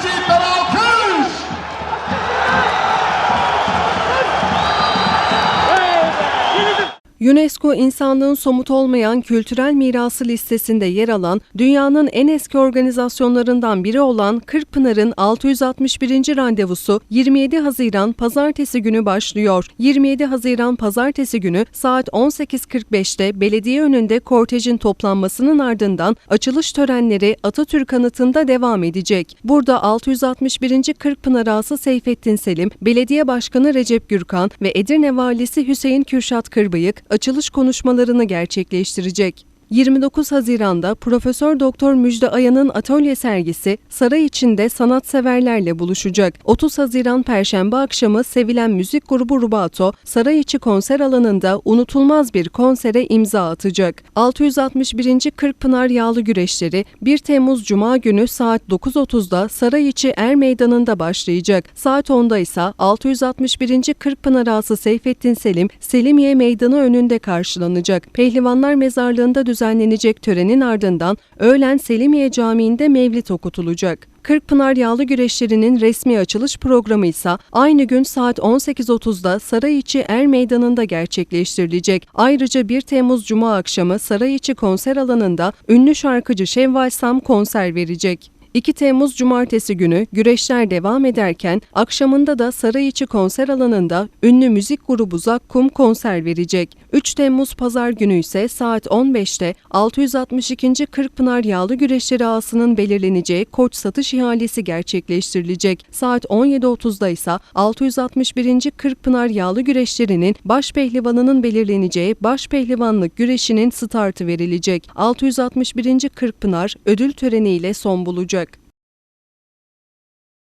Chip UNESCO insanlığın somut olmayan kültürel mirası listesinde yer alan dünyanın en eski organizasyonlarından biri olan Kırkpınar'ın 661. randevusu 27 Haziran pazartesi günü başlıyor. 27 Haziran pazartesi günü saat 18.45'te belediye önünde kortejin toplanmasının ardından açılış törenleri Atatürk anıtında devam edecek. Burada 661. Kırkpınar ağası Seyfettin Selim, Belediye Başkanı Recep Gürkan ve Edirne Valisi Hüseyin Kürşat Kırbıyık açılış konuşmalarını gerçekleştirecek. 29 Haziran'da Profesör Doktor Müjde Ayan'ın atölye sergisi saray içinde sanatseverlerle buluşacak. 30 Haziran Perşembe akşamı sevilen müzik grubu Rubato saray içi konser alanında unutulmaz bir konsere imza atacak. 661. Kırkpınar Yağlı Güreşleri 1 Temmuz Cuma günü saat 9.30'da saray içi Er Meydanı'nda başlayacak. Saat 10'da ise 661. Kırkpınar ağası Seyfettin Selim Selimiye Meydanı önünde karşılanacak. Pehlivanlar Mezarlığı'nda düzenlenecek törenin ardından öğlen Selimiye Camii'nde mevlit okutulacak. Kırkpınar Yağlı Güreşleri'nin resmi açılış programı ise aynı gün saat 18.30'da Saray içi Er Meydanı'nda gerçekleştirilecek. Ayrıca 1 Temmuz Cuma akşamı Saray içi konser alanında ünlü şarkıcı Şevval Sam konser verecek. 2 Temmuz Cumartesi günü güreşler devam ederken akşamında da saray içi konser alanında ünlü müzik grubu Zakkum konser verecek. 3 Temmuz Pazar günü ise saat 15'te 662. Kırkpınar Yağlı Güreşleri ağasının belirleneceği koç satış ihalesi gerçekleştirilecek. Saat 17.30'da ise 661. Kırkpınar Yağlı Güreşleri'nin baş pehlivanının belirleneceği baş pehlivanlık güreşinin startı verilecek. 661. Kırkpınar ödül töreniyle son bulacak.